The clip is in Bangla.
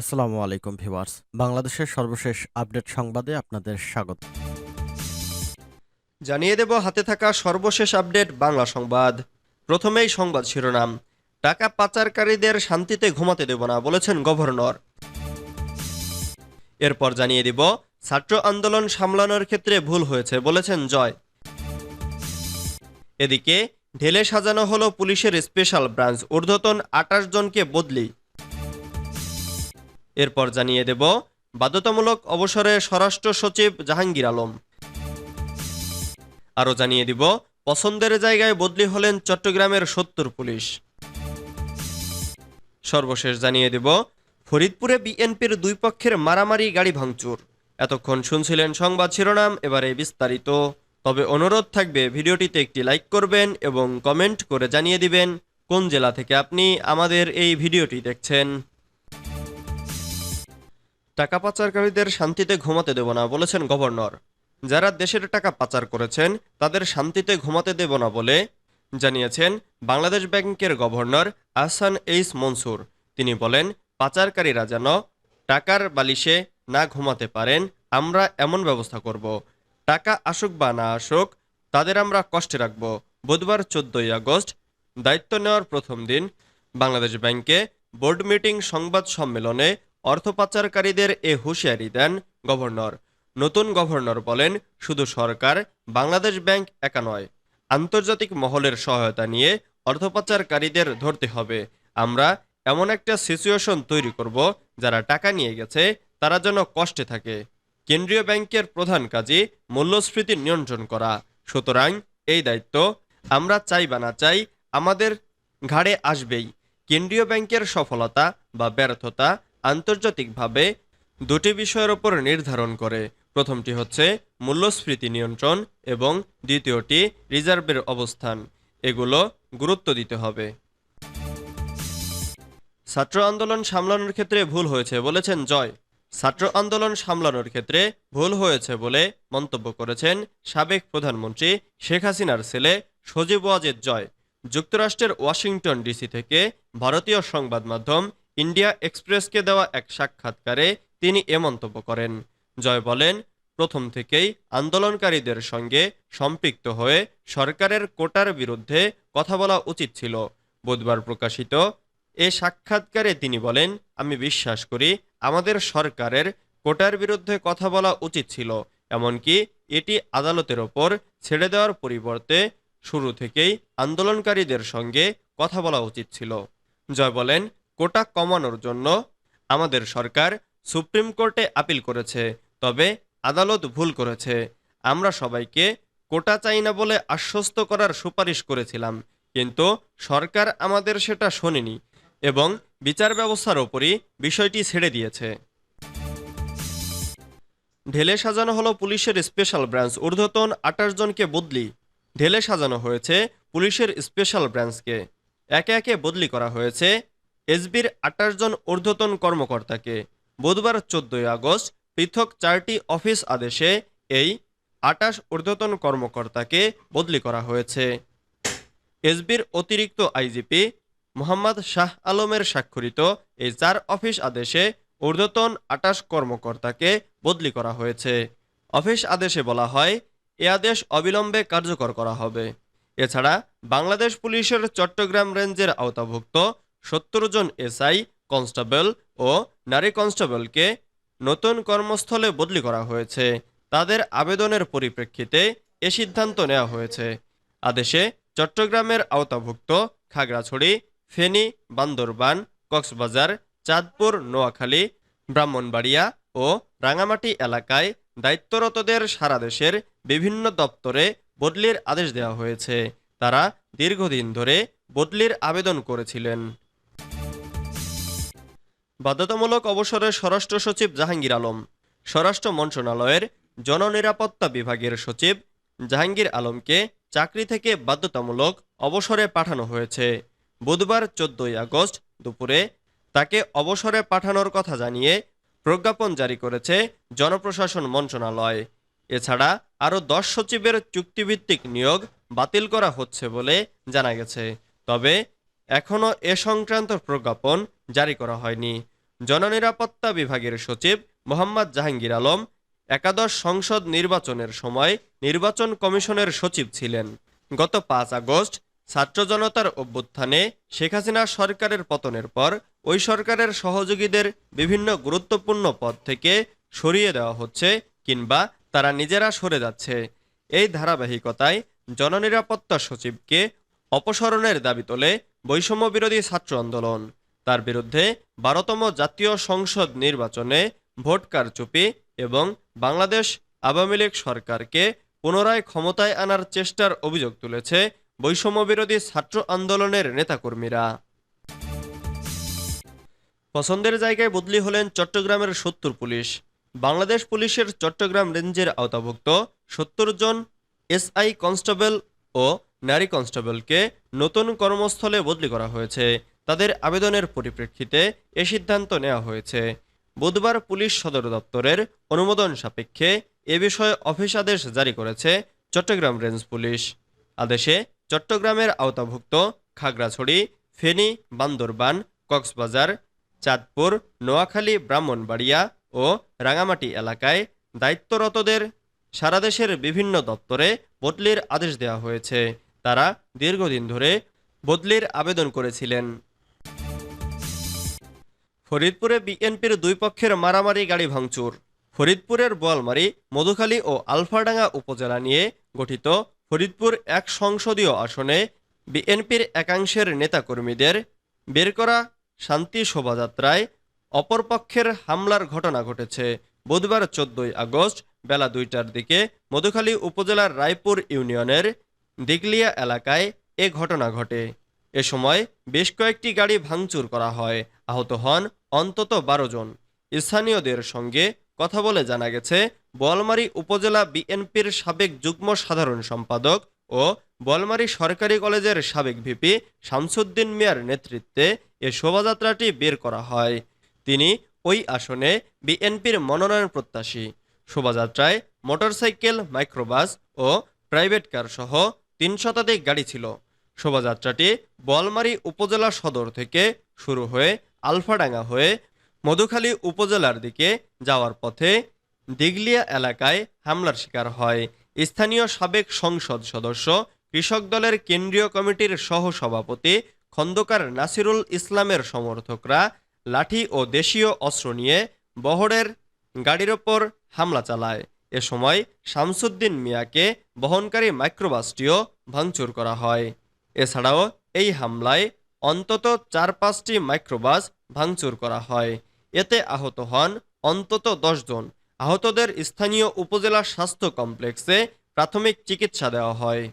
আসসালামু আলাইকুম ভিউয়ার্স। বাংলাদেশের সর্বশেষ আপডেট সংবাদে আপনাদের স্বাগত। জানিয়ে দেব হাতে থাকা সর্বশেষ আপডেট বাংলা সংবাদ। প্রথমেই সংবাদ শিরোনাম। টাকা পাচারকারীদের শান্তিতে ঘুমাতে দেব না বলেছেন গভর্নর। এরপর জানিয়ে দিব, ছাত্র আন্দোলন সামলানোর ক্ষেত্রে ভুল হয়েছে বলেছেন জয়। এদিকে, ঢেলে সাজানো হলো পুলিশের স্পেশাল ব্রাঞ্চ। ঊর্ধ্বতন আটাশ জনকে বদলি। এরপর জানিয়ে দেব, বাধ্যতামূলক অবসরে স্বরাষ্ট্র সচিব জাহাঙ্গীর আলম। আরও জানিয়ে দিব, পছন্দের জায়গায় বদলি হলেন চট্টগ্রামের সত্তর পুলিশ। সর্বশেষ জানিয়ে দিব, ফরিদপুরে বিএনপির দুই পক্ষের মারামারি গাড়ি ভাঙচুর। এতক্ষণ শুনছিলেন সংবাদ শিরোনাম, এবারে বিস্তারিত। তবে অনুরোধ থাকবে, ভিডিওটিতে একটি লাইক করবেন এবং কমেন্ট করে জানিয়ে দিবেন, কোন জেলা থেকে আপনি আমাদের এই ভিডিওটি দেখছেন। টাকা পাচারকারীদের শান্তিতে ঘুমাতে দেব না বলেছেন গভর্নর। যারা দেশের টাকা পাচার করেছেন, তাদের শান্তিতে ঘুমাতে দেব না বলে জানিয়েছেন বাংলাদেশ ব্যাংকের গভর্নর আহসান এইস মনসুর। তিনি বলেন, পাচারকারীরা যেন টাকার বালিশে না ঘুমাতে পারেন, আমরা এমন ব্যবস্থা করব। টাকা আসুক বা না আসুক, তাদের আমরা কষ্টে রাখব। বুধবার চোদ্দই আগস্ট, দায়িত্ব নেওয়ার প্রথম দিন বাংলাদেশ ব্যাংকে বোর্ড মিটিং সংবাদ সম্মেলনে অর্থ পাচারকারীদের এ হুঁশিয়ারি দেন গভর্নর। নতুন গভর্নর বলেন, শুধু সরকার, বাংলাদেশ ব্যাংক একা নয়, আন্তর্জাতিক মহলের সহায়তা নিয়ে অর্থ পাচারকারীদের ধরতে হবে। আমরা এমন একটা সিচুয়েশন তৈরি করব, যারা টাকা নিয়ে গেছে, তারা যেন কষ্টে থাকে। কেন্দ্রীয় ব্যাংকের প্রধান কাজই মূল্যস্ফীতি নিয়ন্ত্রণ করা। সুতরাং এই দায়িত্ব আমরা চাই বা না চাই, আমাদের ঘাড়ে আসবেই। কেন্দ্রীয় ব্যাংকের সফলতা বা ব্যর্থতা আন্তর্জাতিকভাবে দুটি বিষয়ের ওপর নির্ধারণ করে। প্রথমটি হচ্ছে মূল্যস্ফীতি নিয়ন্ত্রণ এবং দ্বিতীয়টি রিজার্ভের অবস্থান। এগুলো গুরুত্ব দিতে হবে। ছাত্র আন্দোলন সামলানোর ক্ষেত্রে ভুল হয়েছে বলেছেন জয়। ছাত্র আন্দোলন সামলানোর ক্ষেত্রে ভুল হয়েছে বলে মন্তব্য করেছেন সাবেক প্রধানমন্ত্রী শেখ হাসিনার ছেলে সজীব ওয়াজেদ জয়। যুক্তরাষ্ট্রের ওয়াশিংটন ডিসি থেকে ভারতীয় সংবাদ মাধ্যম ইন্ডিয়া এক্সপ্রেসকে দেওয়া এক সাক্ষাৎকারে তিনি এ মন্তব্য করেন। জয় বলেন, প্রথম থেকেই আন্দোলনকারীদের সঙ্গে সম্পৃক্ত হয়ে সরকারের কোটার বিরুদ্ধে কথা বলা উচিত ছিল। বুধবার প্রকাশিত এ সাক্ষাৎকারে তিনি বলেন, আমি বিশ্বাস করি আমাদের সরকারের কোটার বিরুদ্ধে কথা বলা উচিত ছিল, এমনকি এটি আদালতের ওপর ছেড়ে দেওয়ার পরিবর্তে শুরু থেকেই আন্দোলনকারীদের সঙ্গে কথা বলা উচিত ছিল। জয় বলেন কোটা কমানোর জন্য আমাদের সরকার সুপ্রিম কোর্টে আপিল করেছে, তবে আদালত ভুল করেছে। আমরা সবাইকে কোটা চাই না বলে আশ্বস্ত করার সুপারিশ করেছিলাম, কিন্তু সরকার আমাদের সেটা শোনেনি এবং বিচার ব্যবস্থার ওপরই বিষয়টি ছেড়ে দিয়েছে। ঢেলে সাজানো হলো পুলিশের স্পেশাল ব্রাঞ্চ। ঊর্ধ্বতন আঠাশ জনকে বদলি। ঢেলে সাজানো হয়েছে পুলিশের স্পেশাল ব্রাঞ্চকে। একে একে বদলি করা হয়েছে এসবির আঠাশ জন ঊর্ধ্বতন কর্মকর্তাকে বুধবার চোদ্দই আগস্ট পৃথক চারটি অফিস আদেশে এই আটাশ ঊর্ধ্বতন কর্মকর্তাকে বদলি করা হয়েছে। এসবির অতিরিক্ত আইজিপি মোহাম্মদ শাহ আলমের স্বাক্ষরিত এই চার অফিস আদেশে ঊর্ধ্বতন আটাশ কর্মকর্তাকে বদলি করা হয়েছে। অফিস আদেশে বলা হয়, এ আদেশ অবিলম্বে কার্যকর করা হবে। এছাড়া বাংলাদেশ পুলিশের চট্টগ্রাম রেঞ্জের আওতাভুক্ত সত্তর জন এসআই, কনস্টেবল ও নারী কনস্টেবলকে নতুন কর্মস্থলে বদলি করা হয়েছে। তাদের আবেদনের পরিপ্রেক্ষিতে এ সিদ্ধান্ত নেওয়া হয়েছে। আদেশে চট্টগ্রামের আওতাভুক্ত খাগড়াছড়ি, ফেনী, বান্দরবান, কক্সবাজার, চাঁদপুর, নোয়াখালী, ব্রাহ্মণবাড়িয়া ও রাঙামাটি এলাকায় দায়িত্বরতদের সারা দেশের বিভিন্ন দপ্তরে বদলির আদেশ দেওয়া হয়েছে। তারা দীর্ঘদিন ধরে বদলির আবেদন করেছিলেন। বাধ্যতামূলক অবসরে স্বরাষ্ট্র সচিব জাহাঙ্গীর আলম, স্বরাষ্ট্র মন্ত্রণালয়ের জননিরাপত্তা বিভাগের সচিব জাহাঙ্গীর আলমকে চাকরি থেকে বাধ্যতামূলক অবসরে পাঠানো হয়েছে। বুধবার চোদ্দই আগস্ট দুপুরে তাকে অবসরে পাঠানোর কথা জানিয়ে প্রজ্ঞাপন জারি করেছে জনপ্রশাসন মন্ত্রণালয়। এছাড়া আরও দশ সচিবের চুক্তিভিত্তিক নিয়োগ বাতিল করা হচ্ছে বলে জানা গেছে। তবে এখনও এ সংক্রান্ত প্রজ্ঞাপন জারি করা হয়নি। জননিরাপত্তা বিভাগের সচিব মোহাম্মদ জাহাঙ্গীর আলম একাদশ সংসদ নির্বাচনের সময় নির্বাচন কমিশনের সচিব ছিলেন। গত পাঁচ আগস্ট ছাত্র জনতার অভ্যুত্থানে শেখ হাসিনা সরকারের পতনের পর ওই সরকারের সহযোগীদের বিভিন্ন গুরুত্বপূর্ণ পদ থেকে সরিয়ে দেওয়া হচ্ছে কিংবা তারা নিজেরা সরে যাচ্ছে। এই ধারাবাহিকতায় জননিরাপত্তা সচিবকে অপসারণের দাবি তোলে বৈষম্য বিরোধী ছাত্র আন্দোলন। তার বিরুদ্ধে বারোতম জাতীয় সংসদ নির্বাচনে ভোট কারচুপি এবং বাংলাদেশ আওয়ামী লীগ সরকারকে পুনরায় ক্ষমতায় আনার চেষ্টার অভিযোগ তুলেছে বৈষম্য বিরোধী ছাত্র আন্দোলনের নেতাকর্মীরা। পছন্দের জায়গায় বদলি হলেন চট্টগ্রামের সত্তর পুলিশ। বাংলাদেশ পুলিশের চট্টগ্রাম রেঞ্জের আওতাভুক্ত সত্তর জন এসআই কনস্টেবল ও নারী কনস্টেবলকে নতুন কর্মস্থলে বদলি করা হয়েছে। তাদের আবেদনের পরিপ্রেক্ষিতে এ সিদ্ধান্ত নেওয়া হয়েছে। বুধবার পুলিশ সদর দপ্তরের অনুমোদন সাপেক্ষে এ বিষয়ে অফিস আদেশ জারি করেছে চট্টগ্রাম রেঞ্জ পুলিশ। আদেশে চট্টগ্রামের আওতাভুক্ত খাগড়াছড়ি, ফেনী, বান্দরবান, কক্সবাজার, চাঁদপুর, নোয়াখালী, ব্রাহ্মণবাড়িয়া ও রাঙামাটি এলাকায় দায়িত্বরতদের সারা দেশের বিভিন্ন দপ্তরে বদলির আদেশ দেওয়া হয়েছে। তারা দীর্ঘদিন ধরে বদলির আবেদন করেছিলেন। ফরিদপুরে বিএনপির দুই পক্ষের মারামারি, গাড়ি ভাঙচুর। ফরিদপুরের বোয়ালমারি, মধুখালী ও আলফাডাঙ্গা উপজেলা নিয়ে গঠিত ফরিদপুর এক সংসদীয় আসনে বিএনপির একাংশের নেতাকর্মীদের বের করা শান্তি শোভাযাত্রায় অপরপক্ষের হামলার ঘটনা ঘটেছে বুধবার চোদ্দই আগস্ট বেলা দুইটার দিকে মধুখালী উপজেলার রায়পুর ইউনিয়নের দিগলিয়া এলাকায় এ ঘটনা ঘটে। এ সময় বেশ কয়েকটি গাড়ি ভাঙচুর করা হয়। আহত হন অন্তত বারো জন। স্থানীয়দের সঙ্গে কথা বলে জানা গেছে, বোয়ালমারী উপজেলা বিএনপির সাবেক যুগ্ম সাধারণ সম্পাদক ও বোয়ালমারী সরকারি কলেজের সাবেক ভিপি শামসুদ্দিন মিয়ার নেতৃত্বে এ শোভাযাত্রাটি বের করা হয়। তিনি ওই আসনে বিএনপির মনোনয়ন প্রত্যাশী। শোভাযাত্রায় মোটরসাইকেল, মাইক্রোবাস ও প্রাইভেট কার সহ তিন শতাধিক গাড়ি ছিল। শোভাযাত্রাটি বলমারী উপজেলা সদর থেকে শুরু হয়ে আলফাডাঙ্গা হয়ে মধুখালী উপজেলার দিকে যাওয়ার পথে দিগলিয়া এলাকায় হামলার শিকার হয়। স্থানীয় সাবেক সংসদ সদস্য, কৃষক দলের কেন্দ্রীয় কমিটির সহ সভাপতি খন্দকার নাসিরুল ইসলামের সমর্থকরা লাঠি ও দেশীয় অস্ত্র নিয়ে বহরের গাড়ির ওপর হামলা চালায়। এ সময় শামসুদ্দিন মিয়াকে বহনকারী মাইক্রোবাসটিও ভাঙচুর করা হয়। এছাড়াও এই হামলায় অন্তত চার পাঁচটি মাইক্রোবাস ভাঙচুর করা হয়। এতে আহত হন অন্তত জন। আহতদের স্থানীয় উপজেলা স্বাস্থ্য কমপ্লেক্সে প্রাথমিক চিকিৎসা দেওয়া হয়।